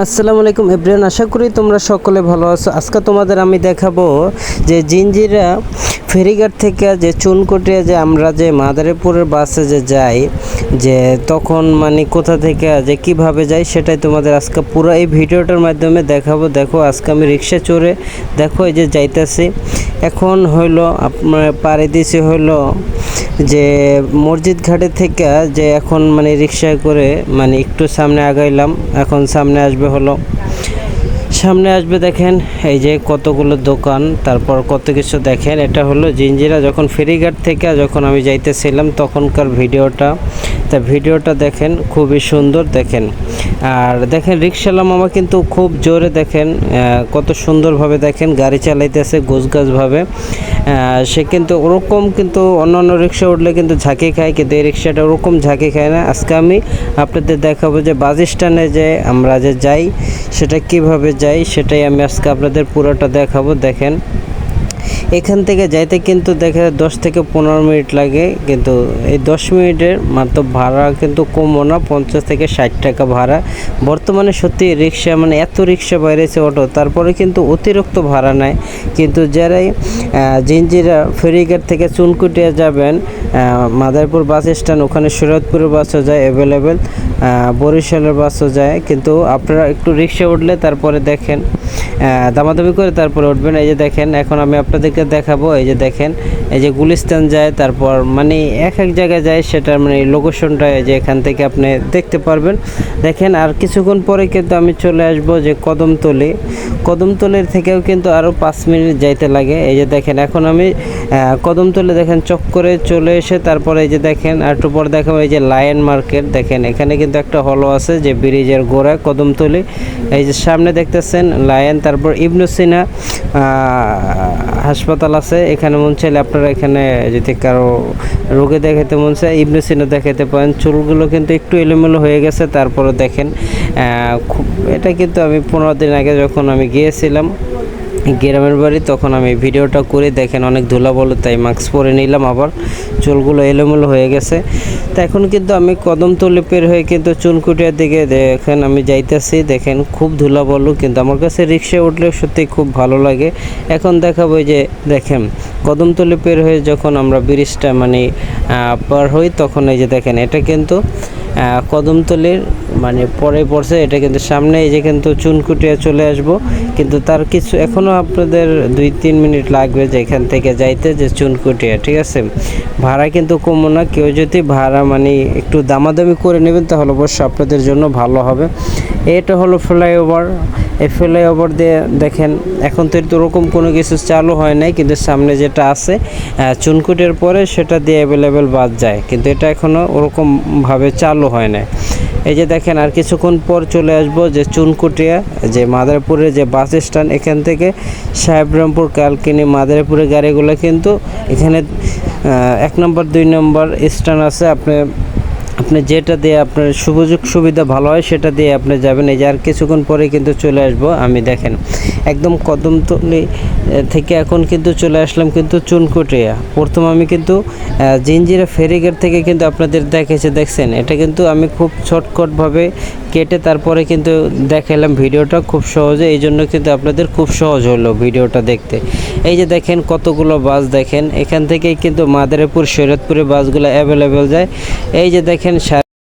আসসালামু আলাইকুম এভরিয়ান আশা করি তোমরা সকলে ভালো আছো। আজকে তোমাদের আমি দেখাবো যে জিঞ্জিরা ফেরিঘাট থেকে যে চুনকটিয়া যে আমরা যে মাদারীপুরের বাসে যে যাই, যে তখন মানে কোথা থেকে, যে কীভাবে যাই সেটাই তোমাদের আজকে পুরো এই ভিডিওটার মাধ্যমে দেখাবো। দেখো, আজকে আমি রিক্সা চড়ে দেখো এই যে যাইতেছি। এখন হইল আপনার পাড়ি দিছি হইল যে মসজিদ ঘাটে থেকে যে এখন মানে রিক্সায় করে মানে একটু সামনে আগাইলাম, এখন সামনে আসবে হলো। সামনে আসবে দেখেন, এই যে কতগুলো দোকান, তারপর কত কিছু দেখেন। এটা হলো জিঞ্জিরা যখন ফেরিঘাট থেকে যখন আমি যাইতেছিলাম তখনকার ভিডিওটা। তা ভিডিওটা দেখেন, খুবই সুন্দর দেখেন। আর দেখেন রিক্সালা মামা কিন্তু খুব জোরে দেখেন কত সুন্দরভাবে দেখেন গাড়ি চালাইতেছে গোছগাছভাবে। সে কিন্তু ওরকম কিন্তু অন্যান্য রিক্সা উঠলে কিন্তু ঝাঁকি খায়, কিন্তু এই রিক্সাটা ওরকম ঝাঁকি খায় না। আজকে আমি আপনাদের দেখাবো যে বাস স্ট্যান্ডে যে আমরা যে যাই, সেটা কীভাবে যাই, সেটাই আমি আজকে আপনাদের পুরোটা দেখাবো। দেখেন এখান থেকে যাইতে কিন্তু দেখা যায় দশ থেকে পনেরো মিনিট লাগে, কিন্তু এই দশ মিনিটের মাত্র ভাড়া কিন্তু কমও না, পঞ্চাশ থেকে ষাট টাকা ভাড়া। বর্তমানে সত্যি রিক্সা মানে এত রিক্সা বাইরেছে অটো, তারপরে কিন্তু অতিরিক্ত ভাড়া নেয়। কিন্তু যারাই জিঞ্জিরা ফেরিঘাট থেকে চুনকুটিয়া যাবেন। মাদারপুর বাস স্ট্যান্ড, ওখানে সুরতপুরের বাসও যায় অ্যাভেলেবেল বরিশালের বাসও যায়। কিন্তু আপনারা একটু রিক্সা উঠলে তারপরে দেখেন। দামাদামি করে তারপরে উঠবেন। এই যে দেখেন, এখন আমি আপনাদেরকে দেখাবো। এই যে দেখেন, এই যে গুলিস্তান যায়, তারপর মানে এক এক জায়গায় যায়, সেটার মানে লোকেশনটা এই যে এখান থেকে আপনি দেখতে পারবেন। দেখেন, আর কিছুক্ষণ পরে কিন্তু আমি চলে আসব যে কদমতলি। কদমতলির থেকেও কিন্তু আরও পাঁচ মিনিট যাইতে লাগে। এই যে দেখেন এখন আমি আহ, কদমতলি দেখেন চক করে চলে এসে তারপরে এই যে দেখেন আর একটু পর দেখেন এই যে লায়ন মার্কেট দেখেন এখানে কিন্তু একটা হলো আছে যে ব্রিজের গোড়া কদমতলি এই যে সামনে দেখতেছেন লায়ন তারপর ইবনু সিনা হাসপাতাল আছে এখানে মন চাইলে আপনারা এখানে যদি কারও রোগে দেখাতে মন চায় ইবনু সিনা দেখাতে পারেন। চুলগুলো কিন্তু একটু এলোমেলো হয়ে গেছে তারপরে দেখেন খুব এটা কিন্তু আমি পনেরো দিন আগে যখন আমি গিয়েছিলাম গ্রামের বাড়ি, তখন আমি ভিডিওটা করে দেখেন অনেক ধুলা বলো তাই মাস্ক পরে নিলাম আবার। চুলগুলো এলোমেলো হয়ে গেছে। তো এখন কিন্তু আমি কদমতলি পের হয়ে কিন্তু চুনকুটিয়ার দিকে দেখেন, আমি যাইতেছি, দেখেন খুব ধুলা বলো কিন্তু আমার কাছে রিক্সায় উঠলে সত্যি খুব ভালো লাগে। এখন দেখাবো যে, দেখেন কদমতলি পের হয়ে যখন আমরা ব্রিজটা মানে পার হই, তখন এই যে দেখেন, এটা কিন্তু কদমতলির মানে পরে পড়ছে, এটা কিন্তু সামনে, এই যে কিন্তু চুনকুটিয়া চলে আসব। কিন্তু তার কিছু এখনও আপনাদের দুই তিন মিনিট লাগবে যে এখান থেকে যাইতে, যে চুনকুটিয়া, ঠিক আছে? ভাড়া কিন্তু কমো না, কেউ যদি ভাড়া মানে একটু দামাদামি করে নেবেন, তাহলে অবশ্যই আপনাদের জন্য ভালো হবে। এটা হলো ফ্লাইওভার এই ফ্লাইওভার দিয়ে দেখেন, এখন তো এরকম কোনো কিছু চালু হয় নাই, কিন্তু সামনে যেটা আছে চুনকুটের পরে সেটা দিয়ে অ্যাভেলেবেল বাদ যায়, কিন্তু এটা এখনও ওরকমভাবে চালু হয় না এই যে দেখেন, আর কিছুক্ষণ পর চলে আসব যে চুনকুটিয়া যে মাদারীপুরের যে বাস স্ট্যান্ড এখান থেকে সাহেবরামপুর, কালকিনি, মাদারপুরের গাড়িগুলো কিন্তু এখানে এক নম্বর, দুই নম্বর স্ট্যান্ড আছে। আপনি আপনি যেটা দিয়ে আপনার সুযোগ সুবিধা ভালো হয়, সেটা দিয়ে আপনি যাবেন। এই যে আর কিছুক্ষণ পরে কিন্তু চলে আসব, আমি দেখেন। একদম কদমতলি থেকে এখন কিন্তু চলে আসলাম কিন্তু চুনকুটিয়া। প্রথম আমি কিন্তু জিঞ্জিরা ফেরিঘাট থেকে কিন্তু আপনাদের দেখেছে দেখছেন? এটা কিন্তু আমি খুব শর্টকটভাবে কেটে তারপরে কিন্তু দেখালাম ভিডিওটা খুব সহজে। এই জন্য কিন্তু আপনাদের খুব সহজ হলো ভিডিওটা দেখতে। এই যে দেখেন কতগুলো বাস দেখেন। এখান থেকেই কিন্তু মাদারীপুর শরীয়তপুরের বাসগুলো অ্যাভেলেবেল যায়। এই যে দেখেন সা-